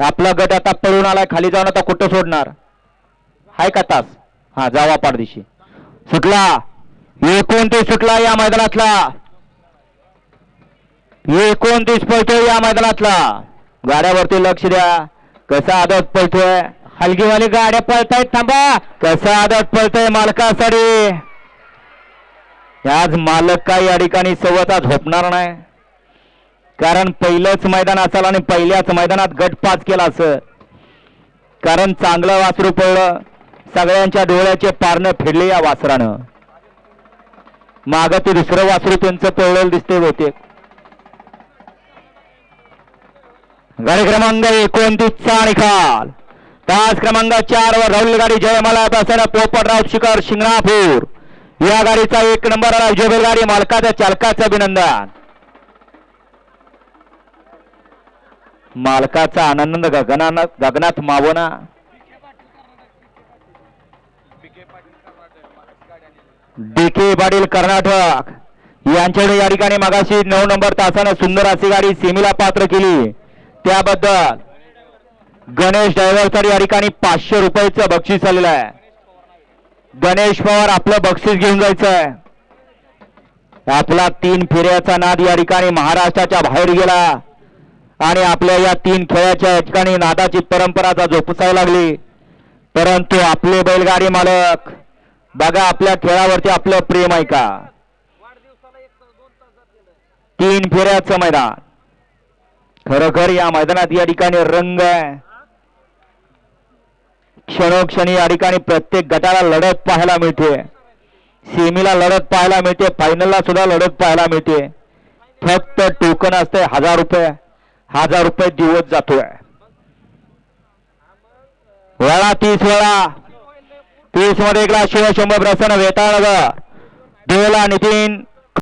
आपला गट आता पळून आलाय खाली जाऊन आता कुठं सोडणार? हाय का तास? हा जावा पारदिशी. सुटला. एकोणतीस सुटला या मैदानातला. एकोणतीस पळतोय या मैदानातला. गाड्यावरती लक्ष द्या. कसा आदत पळतोय? हलगीवाली गाड्या पळतायत थांबा. कसा आदत पळतोय मालकासाठी? आज मालक काय या ठिकाणी सवता झोपणार नाही? कारण पहिलंच मैदान असाल आणि पहिल्याच मैदानात गट पाच केला असं. कारण चांगलं वासरू पडलं सगळ्यांच्या डोळ्याचे पारणं फिरले या वासरानं. माग ते दुसरं वासरू त्यांचं पळलेलं दिसते होते गाडी क्रमांक एकोणतीसचा निकाल. तास क्रमांक चार वर राहुल गाडी जयमाला असताना पोपटराव शिखर शिंगणापूर. या गाडीचा एक नंबर आला विजय गाडी मालकाच्या चालकाचं अभिनंदन. मालकाचा आनंद गगनात गगनात मावना डीके पाटील कर्नाटक. यांच्याकडे या ठिकाणी मागाशी नऊ नंबर तासानं सुंदर अशी गाडी सेमीला पात्र केली. त्याबद्दल गणेश ड्रायव्हरसाठी या ठिकाणी पाचशे रुपयाचं बक्षीस आलेलं आहे. गणेश पवार आपलं बक्षीस घेऊन जायचं आहे आपला तीन फेऱ्याचा नाद या ठिकाणी महाराष्ट्राच्या बाहेर गेला. आणि आपल्या या तीन खेळाच्या या ठिकाणी नादाची परंपरा जोपसावी लागली परंतु आपले बैलगाडी मालक बघा आपल्या खेळावरती आपलं प्रेम आहे का? तीन फेऱ्याचं मैदान. खरोखर या मैदानात या ठिकाणी रंग आहे. क्षणोक्षणी या ठिकाणी प्रत्येक गटाला लढत पाहायला मिळते. सेमीला लढत पाहायला मिळते फायनलला सुद्धा लढत पाहायला मिळते. फक्त टोकन असते हजार रुपये. हजार रुपये दिवस जातोय. वेळा तीस वेळा. तीसमध्ये एकला शिवशंभर प्रसन्न वेताळनगर. देवला नितीन.